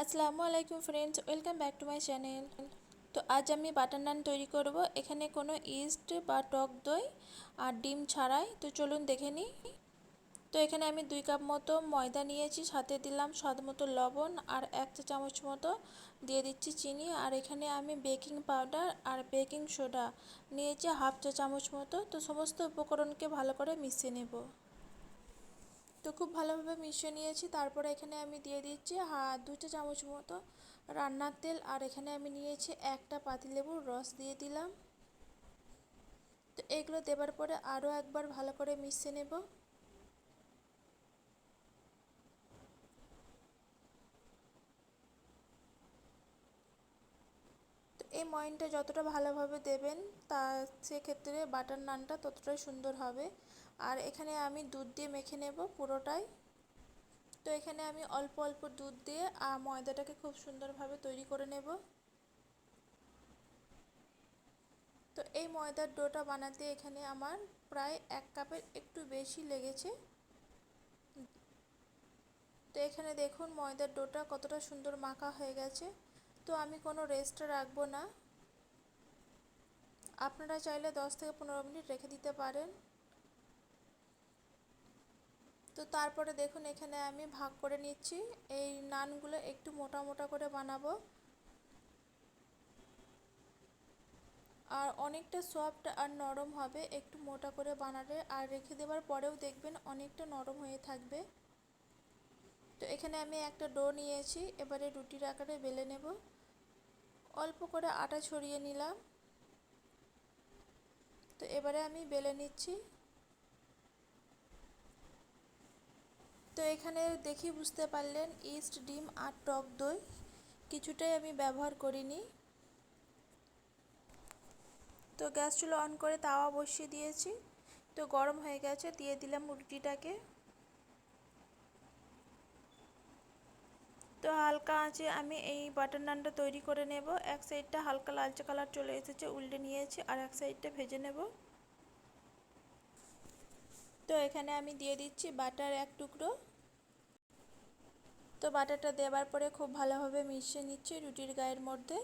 আসসালামু আলাইকুম friends welcome back to my channel তো আজ আমি বাটার নান তৈরি করব। এখানে কোনো ইস্ট বা টক দই আর ডিম ছাড়াই। তো চলুন দেখে নিই তো এখানে আমি দুই কাপ মতো ময়দা নিয়েছি, সাথে দিলাম স্বাদ মতো লবণ আর এক চা চামচ মতো দিয়ে দিচ্ছি চিনি। আর এখানে আমি বেকিং পাউডার আর বেকিং সোডা নিয়েছি হাফ চা চামচ মতো। তো সমস্ত উপকরণকে ভালো করে মিশিয়ে নেব। তো খুব ভালোভাবে মিশিয়ে নিয়েছি। তারপরে এখানে আমি দিয়ে দিচ্ছি হা, দুটো চামচ মতো রান্নার তেল আর এখানে আমি নিয়েছি একটা পাতিলেবুর রস দিয়ে দিলাম। তো এগুলো দেবার পরে আরও একবার ভালো করে মিশিয়ে নেব। এই ময়নটা যতটা ভালোভাবে দেবেন, তা সেক্ষেত্রে বাটার নানটা ততটাই সুন্দর হবে। আর এখানে আমি দুধ দিয়ে মেখে নেব পুরোটাই। তো এখানে আমি অল্প অল্প দুধ দিয়ে আর ময়দাটাকে খুব সুন্দরভাবে তৈরি করে নেব। তো এই ময়দার ডোটা বানাতে এখানে আমার প্রায় এক কাপের একটু বেশি লেগেছে। তো এখানে দেখুন ময়দার ডোটা কতটা সুন্দর মাখা হয়ে গেছে। তো আমি কোনো রেস্ট রাখব না। আপনারা চাইলে দশ থেকে পনেরো মিনিট রেখে দিতে পারেন। তো তারপরে দেখুন, এখানে আমি ভাগ করে নিচ্ছি। এই নানগুলো একটু মোটা মোটা করে বানাবো। আর অনেকটা সফট আর নরম হবে, একটু মোটা করে বানালে। আর রেখে দেওয়ার পরেও দেখবেন অনেকটা নরম হয়ে থাকবে। তো এখানে আমি একটা ডো নিয়েছি, এবারে রুটির আকারে বেলে নেব। অল্প করে আটা ছড়িয়ে নিলাম। তো এবারে আমি বেলে নিচ্ছি। তো এখানে দেখি বুঝতে পারলেন, ইস্ট ডিম আর টক দই কিছুটাই আমি ব্যবহার করিনি। তো গ্যাস চুলো অন করে তাওয়া বসিয়ে দিয়েছি। তো গরম হয়ে গেছে, দিয়ে দিলাম রুটিটাকে। তো হালকা আঁচে আমি এই বাটার নানটা তৈরি করে নেব। এক সাইডটা হালকা লালচে কালার চলে এসেছে, উল্টে নিয়েছি আর এক সাইডটা ভেজে নেব। তো এখানে আমি দিয়ে দিচ্ছি বাটার এক টুকরো। তো বাটারটা দেওয়ার পরে খুব ভালোভাবে মিশিয়ে নিচ্ছি রুটির গায়ের মধ্যে।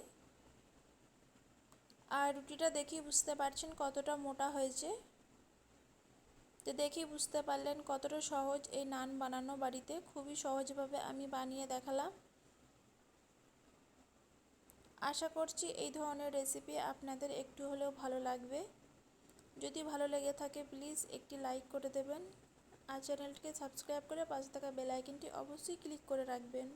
আর রুটিটা দেখি বুঝতে পারছেন কতটা মোটা হয়েছে। তো দেখি বুঝতে পারলেন কতটা সহজ এই নান বানানো বাড়িতে। খুবই সহজভাবে আমি বানিয়ে দেখালাম। আশা করছি এই ধরনের রেসিপি আপনাদের একটু হলেও ভালো লাগবে। যদি ভালো লেগে থাকে প্লিজ একটি লাইক করে দেবেন। আর চ্যানেলটিকে সাবস্ক্রাইব করে পাশে থাকা বেল অবশ্যই ক্লিক করে রাখবেন।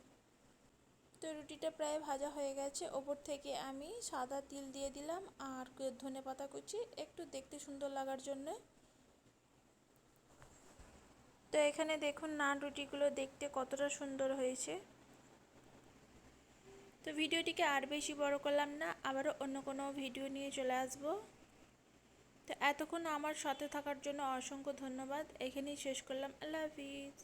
তো রুটিটা প্রায় ভাজা হয়ে গেছে। ওপর থেকে আমি সাদা তিল দিয়ে দিলাম আর ধনে পাতা কুচি একটু দেখতে সুন্দর লাগার জন্য। তো এখানে দেখুন নান রুটিগুলো দেখতে কতটা সুন্দর হয়েছে। তো ভিডিওটিকে আর বেশি বড় করলাম না, আবারও অন্য কোনো ভিডিও নিয়ে চলে আসব। তো এতক্ষণ আমার সাথে থাকার জন্য অসংখ্য ধন্যবাদ। এখানেই শেষ করলাম। আল্লাহ হাফিজ।